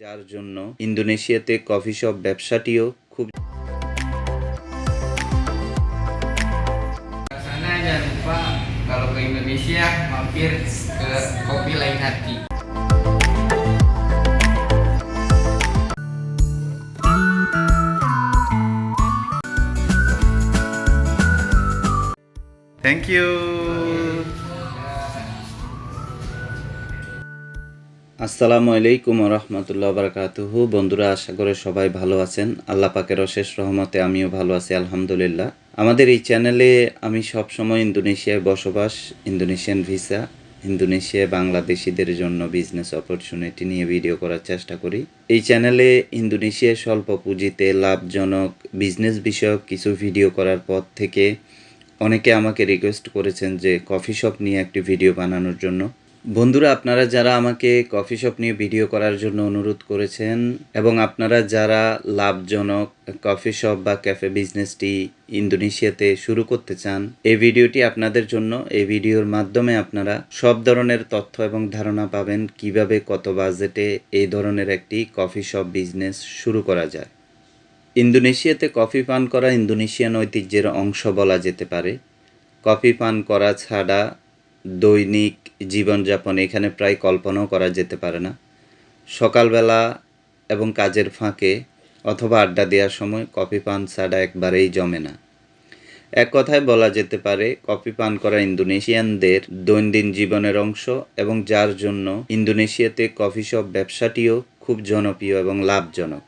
যার জন্য ইন্দোনেশিয়াতে coffee shop ব্যবসাটিও খুব থ্যাংক ইউ আসসালামু আলাইকুম রহমতুল্লাহ বারকাতুহু। বন্ধুরা, আশা করে সবাই ভালো আছেন। আল্লাহ পাকের অশেষ রহমতে আমিও ভালো আছি, আলহামদুলিল্লাহ। আমাদের এই চ্যানেলে আমি সবসময় ইন্দোনেশিয়ায় বসবাস, ইন্দোনেশিয়ান ভিসা, ইন্দোনেশিয়ায় বাংলাদেশিদের জন্য বিজনেস অপরচুনিটি নিয়ে ভিডিও করার চেষ্টা করি। এই চ্যানেলে ইন্দোনেশিয়ায় স্বল্প পুঁজিতে লাভজনক বিজনেস বিষয়ক কিছু ভিডিও করার পর থেকে অনেকে আমাকে রিকোয়েস্ট করেছেন যে কফি শপ নিয়ে একটি ভিডিও বানানোর জন্য। বন্ধুরা, আপনারা যারা আমাকে কফি শপ নিয়ে ভিডিও করার জন্য অনুরোধ করেছেন এবং আপনারা যারা লাভজনক কফি শপ বা ক্যাফে বিজনেসটি ইন্দোনেশিয়াতে শুরু করতে চান, এই ভিডিওটি আপনাদের জন্য, এই ভিডিওর মাধ্যমে আপনারা সব ধরনের তথ্য এবং ধারণা পাবেন কীভাবে কত বাজেটে এই ধরনের একটি কফি শপ বিজনেস শুরু করা যায়। ইন্দোনেশিয়াতে কফি পান করা ইন্দোনেশিয়ান ঐতিহ্যের অংশ বলা যেতে পারে। কফি পান করা ছাড়া দৈনিক জীবনযাপন, এখানে প্রায় কল্পনাও করা যেতে পারে না। সকালবেলা এবং কাজের ফাঁকে অথবা আড্ডা দেওয়ার সময় কফি পান ছাড়া একবারেই জমে না। এক কথায় বলা যেতে পারে, কফি পান করা ইন্দোনেশিয়ানদের দৈনন্দিন জীবনের অংশ এবং যার জন্য ইন্দোনেশিয়াতে কফি শপ ব্যবসাটিও খুব জনপ্রিয় এবং লাভজনক।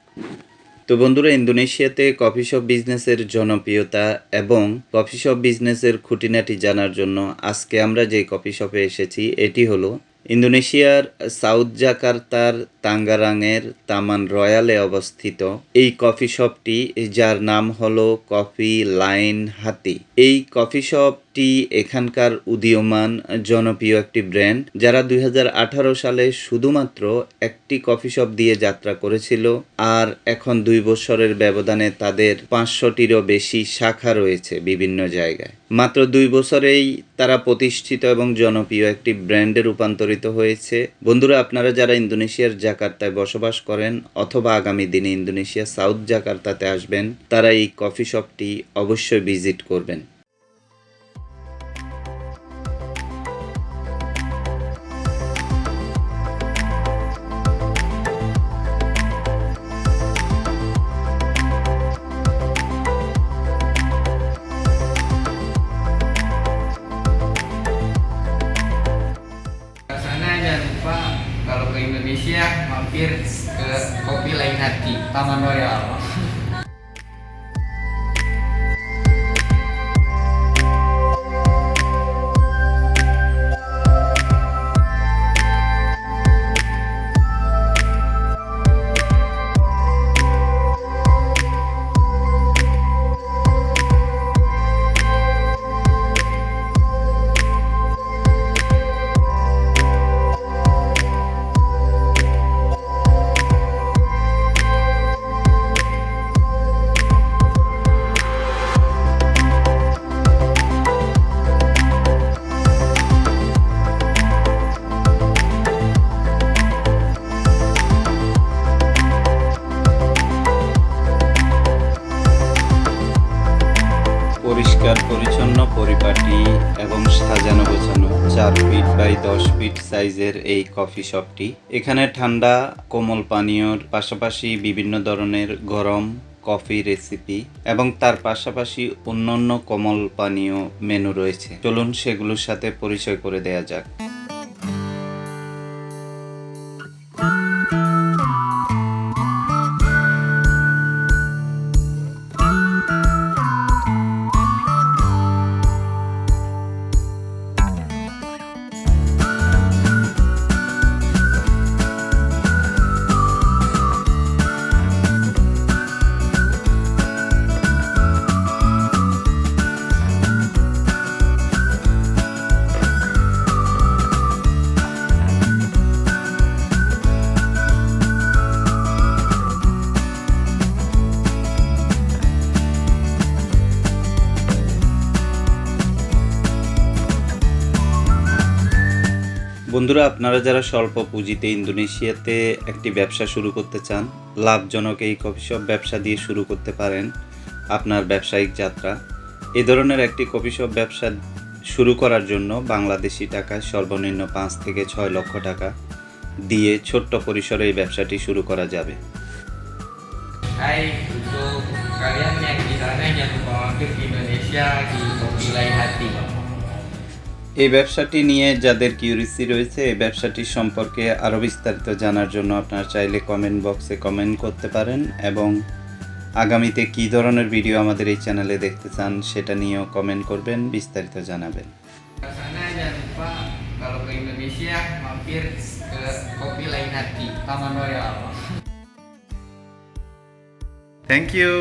তো বন্ধুরা, ইন্দোনেশিয়াতে কফি শপ বিজনেসের জনপ্রিয়তা এবং কফি শপ বিজনেসের খুঁটিনাটি জানার জন্য আজকে আমরা যে কফি শপে এসেছি, এটি হলো ইন্দোনেশিয়ার সাউথ জাকার্তার তাঙ্গারাঙের তামান রয়্যালে অবস্থিত এই কফি শপটি যার নাম হলো কফি লাইন হাতি। এই কফি শপটি এখানকার উদীয়মান, জনপ্রিয় একটি ব্র্যান্ড, যারা দুই হাজার আঠারো সালে শুধুমাত্র একটি কফি শপ দিয়ে যাত্রা করেছিল আর এখন দুই বছরের ব্যবধানে তাদের পাঁচশোটিরও বেশি শাখা রয়েছে বিভিন্ন জায়গায়। মাত্র দুই বছরেই তারা প্রতিষ্ঠিত এবং জনপ্রিয় একটি ব্র্যান্ডে রূপান্তরিত হয়েছে। বন্ধুরা, আপনারা যারা ইন্দোনেশিয়ার জাকার্তায় বসবাস করেন অথবা আগামী দিনে ইন্দোনেশিয়া সাউথ জাকার্তাতে আসবেন, তারা এই কফি শপটি অবশ্যই ভিজিট করবেন। Mampir ke kopi lain hati Taman Royal পরিপাটি এবং সাজানো গোছানো চার ফিট বাই দশ ফিট সাইজের এই কফি শপটি। এখানে ঠান্ডা, কোমল পানীয়র পাশাপাশি বিভিন্ন ধরনের গরম কফি রেসিপি এবং তার পাশাপাশি অন্যান্য কোমল পানীয় মেনু রয়েছে। চলুন সেগুলোর সাথে পরিচয় করে দেয়া যাক। বন্ধুরা, আপনারা যারা স্বল্প পুঁজিতে ইন্দোনেশিয়াতে একটি ব্যবসা শুরু করতে চান, লাভজনক এই কফি শপ ব্যবসা দিয়ে শুরু করতে পারেন আপনার ব্যবসায়িক যাত্রা এ ধরনের একটি কফি শপ ব্যবসা শুরু করার জন্য বাংলাদেশি টাকায় সর্বনিম্ন পাঁচ থেকে ছয় লক্ষ টাকা দিয়ে ছোট্ট পরিসরে এই ব্যবসাটি শুরু করা যাবে Hai, untuk kalian yang di sana lupa mampir ke Indonesia, di Kopi Lain Hati. এই ব্যবসাটি নিয়ে যাদের কিউরিসি রয়েছে এই ব্যবসাটি সম্পর্কে আরও বিস্তারিত জানার জন্য আপনারা চাইলে কমেন্ট বক্সে কমেন্ট করতে পারেন এবং আগামীতে কী ধরনের ভিডিও আমাদের এই চ্যানেলে দেখতে চান সেটা নিয়েও কমেন্ট করবেন বিস্তারিত জানাবেন. Thank you